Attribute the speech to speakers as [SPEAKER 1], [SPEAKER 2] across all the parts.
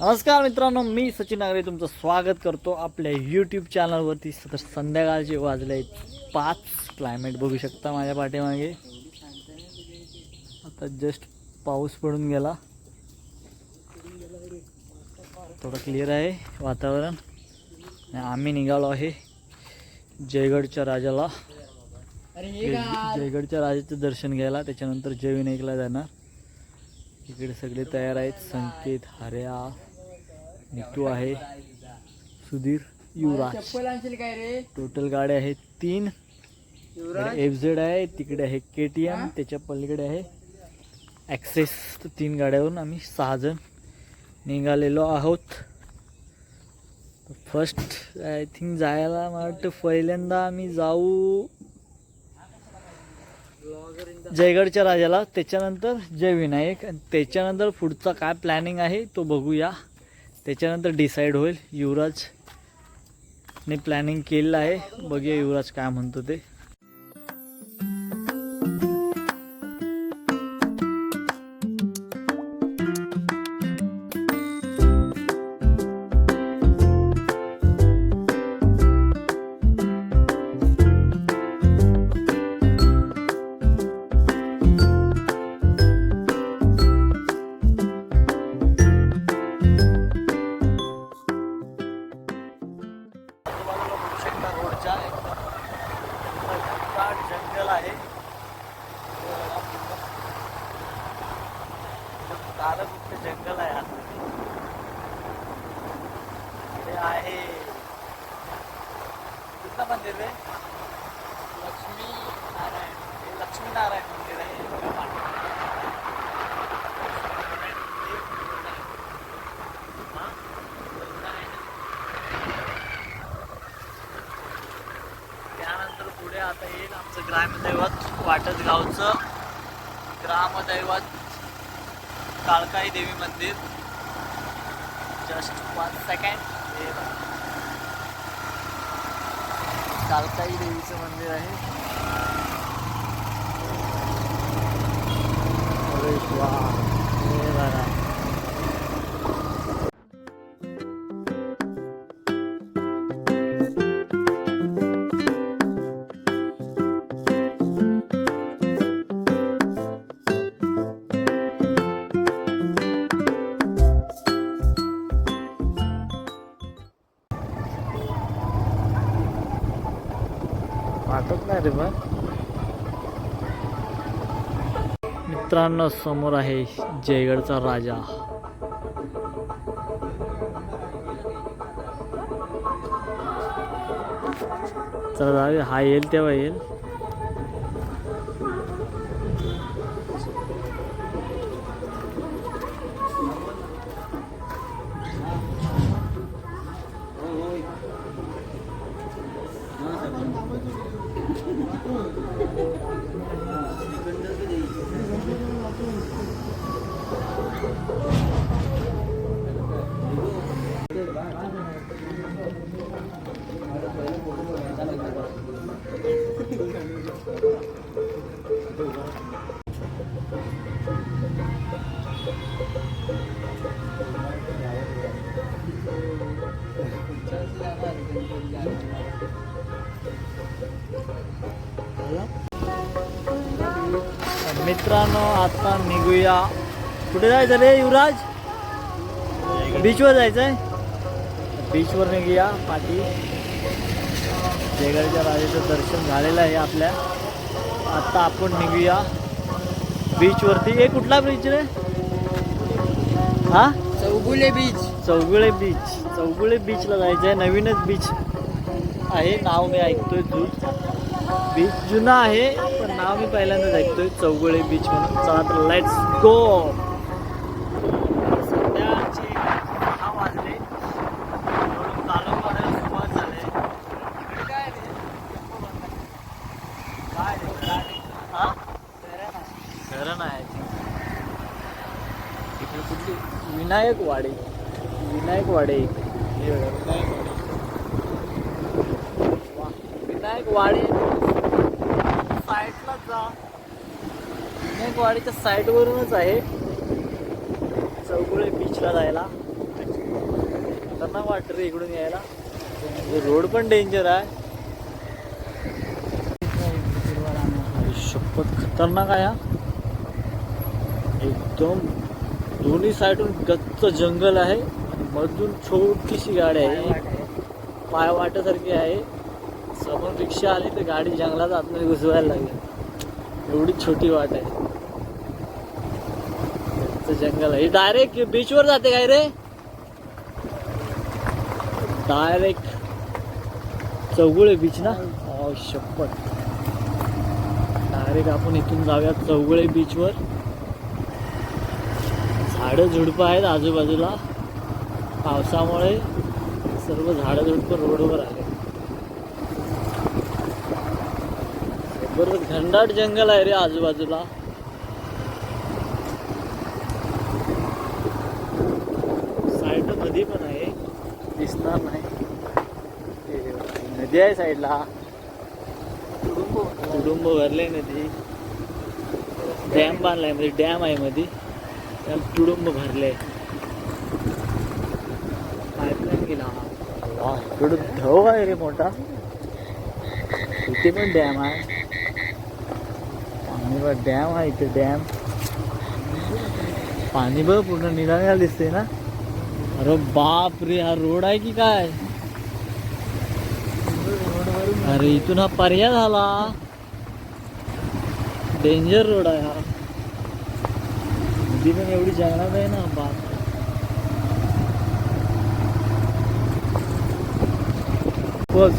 [SPEAKER 1] नमस्कार मित्रांनो मी सचिन नागरे तुमचं स्वागत करतो आपल्या यूट्यूब चॅनलवरती तर संध्याकाळचे वाजले पाच. क्लायमेट बघू शकता माझ्या पाठीमागे. आता जस्ट पाऊस पडून गेला. थोडं क्लिअर आहे वातावरण. आणि आम्ही निघालो आहे जयगडच्या राजाला. जय- जयगडच्या राजाचं दर्शन घ्यायला त्याच्यानंतर जय विनायकला जाणार. इकडे सगळे तयार आहेत. संकेत हर्या नितू आहे. सुधीर युवराज. टोटल गाड्या आहेत तीन. एफ झेड आहे तिकडे आहे के टी एम त्याच्या पलीकडे आहे ॲक्सेस तर तीन गाड्यावरून आम्ही सहा जण निघालेलो आहोत. फर्स्ट आय थिंक जायला मला वाटतं पहिल्यांदा आम्ही जाऊ जयगडच्या राजाला त्याच्यानंतर जय विनायक आणि त्याच्यानंतर पुढचा काय प्लॅनिंग आहे तो बघूया. त्याच्यानंतर डिसाईड होईल. युवराजने प्लॅनिंग केलेलं आहे. बघूया युवराज काय म्हणतो ते. शकता एकदम घनदाट जंगल आहे. कालगुप्त जंगल आहे आतमध्ये आहे. कुठला मंदिर रे लक्ष्मी नारायण हे लक्ष्मी नारायण मंदिर आहे हे बघा पाठी. हा? त्यानंतर पुढे आता येईल आमचं ग्रामदैवत वाटत गावचं. ग्रामदैवत काळकाई देवी मंदिर. जस्ट वन सेकंड हे काळकाई देवीचं मंदिर आहे. वाटत नाही रे बा. मित्रांनो समोर आहे जयगडचा राजा. चला जाऊ हा येईल तेव्हा येईल. मित्रांनो आता निघूया. कुठे जायचं रे युवराज? बीचवर जायचं आहे बीचवर निघूया पाठी. जयगडच्या राजाचं दर्शन झालेलं आहे आपल्या. आता आपण निघूया. बीचवरती हे कुठला बीच रे? हा?
[SPEAKER 2] चौगुले बीच
[SPEAKER 1] चौगुळे बीच चौगुळे बीचला जायचं आहे नवीनच बीच आहे. नाव मी ऐकतोय जू बीच जुना आहे. पण नाव मी पहिल्यांदाच ऐकतोय चौगुळे बीच म्हणून चला तर लेट्स गो सध्याचे दहा वाजले. हळूहळू चालू करायला सुरुवात झाली. काय काय घरं नाही. I कुठली? विनायक वाडे. विनायक वाडे. विनायक वाडे. विनायक वाडे. साईडला जा. विनायक साईडवरूनच आहे. चौगुळे बीचला जायला. खतरनाक वाटत रे इकडून यायला. म्हणजे रोड पण डेंजर आहे. शपथ खतरनाक आहे हा. एकदम दोन्ही साईडून गच्च जंगल आहे. मधून छोटीशी गाडी आहे. पाय वाटासारखी आहे. समोर रिक्षा आली तर गाडी जंगलात आतमध्ये घुसवायला लागली. एवढी छोटी वाट आहे. जंगल आहे. डायरेक्ट बीचवर जाते काय रे? डायरेक्ट चौगुळे बीच ना? अहो, शपथ. डायरेक्ट आपण इथून जाऊया चौगुळे बीचवर झाडं झुडपं आहेत आजूबाजूला. पावसामुळे सर्व झाडं झुडपं रोडवर आले. बरोबर घनदाट जंगल आहे रे आजूबाजूला. साईड नदी पण आहे. दिसणार नाही. नदी आहे साईडला कुटुंब भरले नदी. डॅम बांधलायमध्ये डॅम आहे मध्ये त्यात तुडुंब भरले पाईपलाईन गेला इकडं धव आहे रे मोठा. इथे पण डॅम आहे. आणि बघ डॅम आहे इथे डॅम. पाणी बघ पूर्ण निघायला दिसते ना. अरे बाप रे हा रोड आहे की काय? अरे इथून हा पर्याय झाला. डेंजर रोड आहे हा. नदी पण एवढी जंगलात आहे ना बाप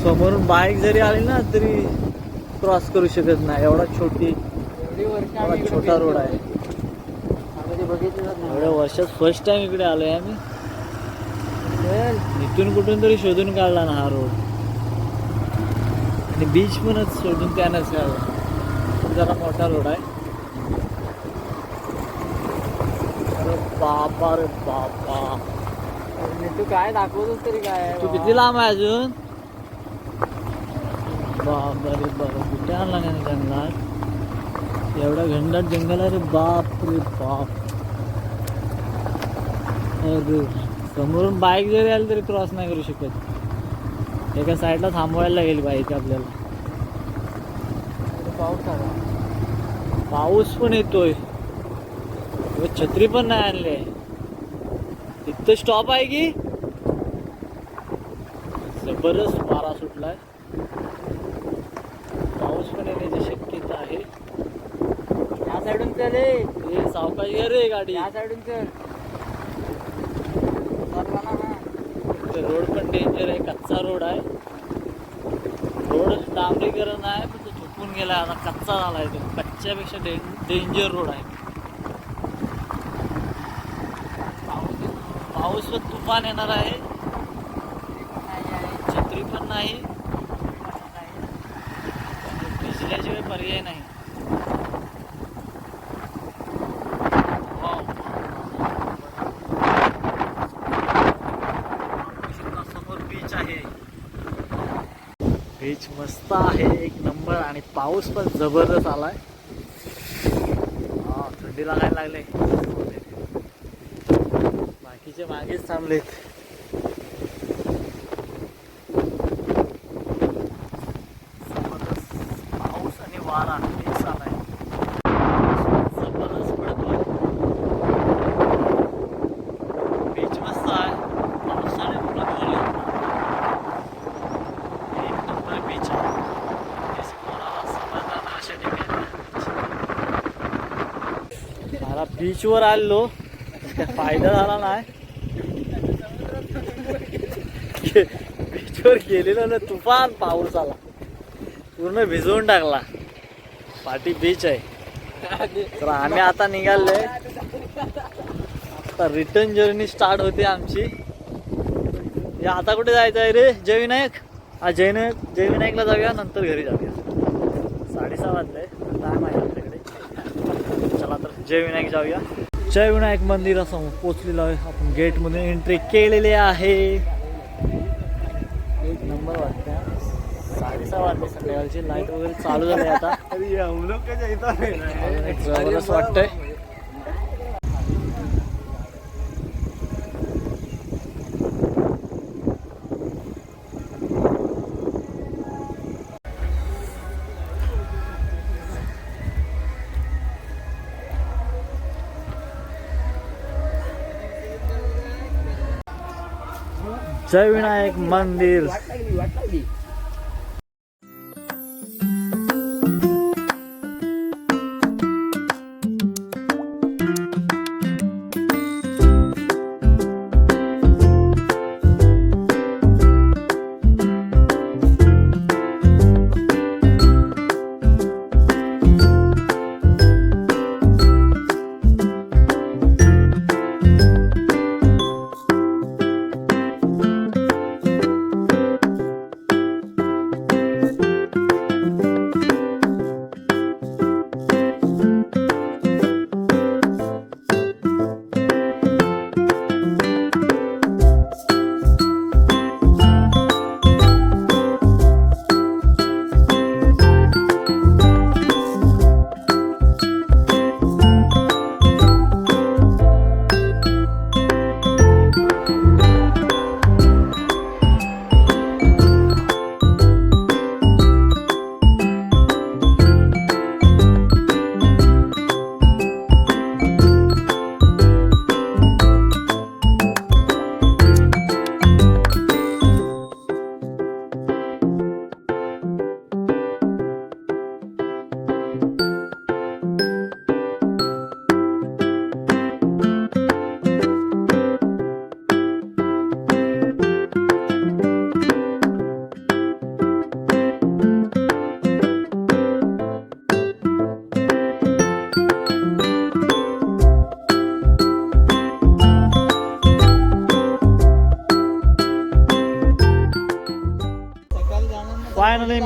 [SPEAKER 1] समोरून बाईक जरी आली ना तरी क्रॉस करू शकत नाही. एवढा छोटी
[SPEAKER 2] एवढा
[SPEAKER 1] छोटा रोड आहे.
[SPEAKER 2] बघितलं
[SPEAKER 1] एवढ्या वर्षात फर्स्ट टाइम इकडे आलोय आम्ही. इथून कुठून तरी शोधून काढला ना हा रोड. आणि बीच पणच शोधून त्यानंच काढला. जरा मोठा रोड आहे. अरे बापा रे बापा.
[SPEAKER 2] तू काय दाखवतोस तरी काय
[SPEAKER 1] तू किती लांब आहे अजून? बाप रे बाबा कुठे आणला नाही जंगलात? एवढा घनदाट जंगल आहे रे बाप रे बाप. अरे समोरून बाईक जरी आली तरी क्रॉस नाही करू शकत. एका साईडला थांबवायला लागेल बाईक आपल्याला.
[SPEAKER 2] पाऊस आला
[SPEAKER 1] पाऊस पण येतोय. छत्री पण नाही आणले इथं स्टॉप आहे की? जबरदस्त वारा सुटलाय पाऊस पण येण्याची शक्यता आहे
[SPEAKER 2] या साईडून चल. हे
[SPEAKER 1] सावकाश रे गाडी.
[SPEAKER 2] या साईडून चल.
[SPEAKER 1] रोड पण डेंजर आहे कच्चा रोड आहे. रोड डांबरीकरण आहे पण तो झुकून गेलाय आता कच्चा झालाय तो. कच्च्यापेक्षा डे डेंजर रोड आहे. पाऊस पण तुफान येणार आहे.
[SPEAKER 2] नाही. आहे.
[SPEAKER 1] छत्री पण नाही. भिजल्याशिवाय पर्याय नाही वाव. समोर बीच आहे बीच मस्त आहे एक नंबर. आणि पाऊस पण जबरदस्त आलाय. थंडी लागायला लागले. बाकीचे मागेच थांबलेत जबरदस्त पाऊस आणि वारा मिक्स आलाय जबरदस्त पडतोय बीच मस्त आहे पावसाने पूर्ण धुवले एक नंबर बीच आहे तेच कोणाला समजणार नाही अशा ठिकाणी मला बीचवर आलो काय फायदा झाला नाही. बीचवर गेलेलो ना तुफान पाऊस आला. पूर्ण भिजवून टाकला. पाठी बीच आहे. तर आम्ही आता निघालोय. आता रिटर्न जर्नी स्टार्ट होते आमची. या आता कुठे जायचं आहे रे जयविनायक? हा जयनायक जयविनायकला जाऊया नंतर घरी जाऊया. साडेसहा वाजले. काय आहे. तर जयविनायक जाऊया. जयविनायक मंदिरासमोर पोचलेलो आहे. आपण गेटमधून एंट्री केलेली आहे. एक नंबर वाटतं साडेसहा वाजले संध्याकाळची लाइट वगैरे चालू झाली आता. जबरदस्त वाटतंय. जय विनायक मंदिर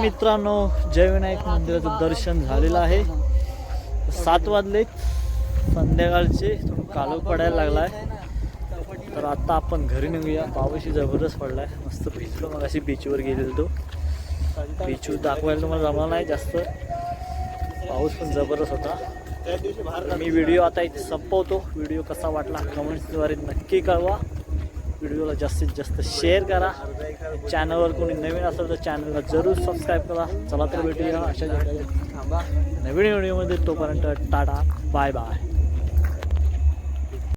[SPEAKER 1] मित्रांनो जयविनायक मंदिराचं दर्शन झालेलं आहे. सात वाजले. संध्याकाळचे थोडं पडायला लागला आहे तर आता आपण घरी निघूया. पावशी जबरदस्त पडलाय. मस्त भिजलो. मग अशी बीचवर गेलेलो तो बीचवर दाखवायला तुम्हाला जमा नाही जास्त. पाऊस पण जबरदस्त होता. मी व्हिडिओ आता इथे संपवतो. व्हिडिओ कसा वाटला? कमेंट्सद्वारे नक्की कळवा. व्हिडिओला जास्तीत जास्त शेअर करा. चॅनलवर कोणी नवीन असेल तर चॅनलला जरूर सबस्क्राईब करा. चला तर भेटूया अशा नवीन व्हिडिओमध्ये. तोपर्यंत टाटा. Bye bye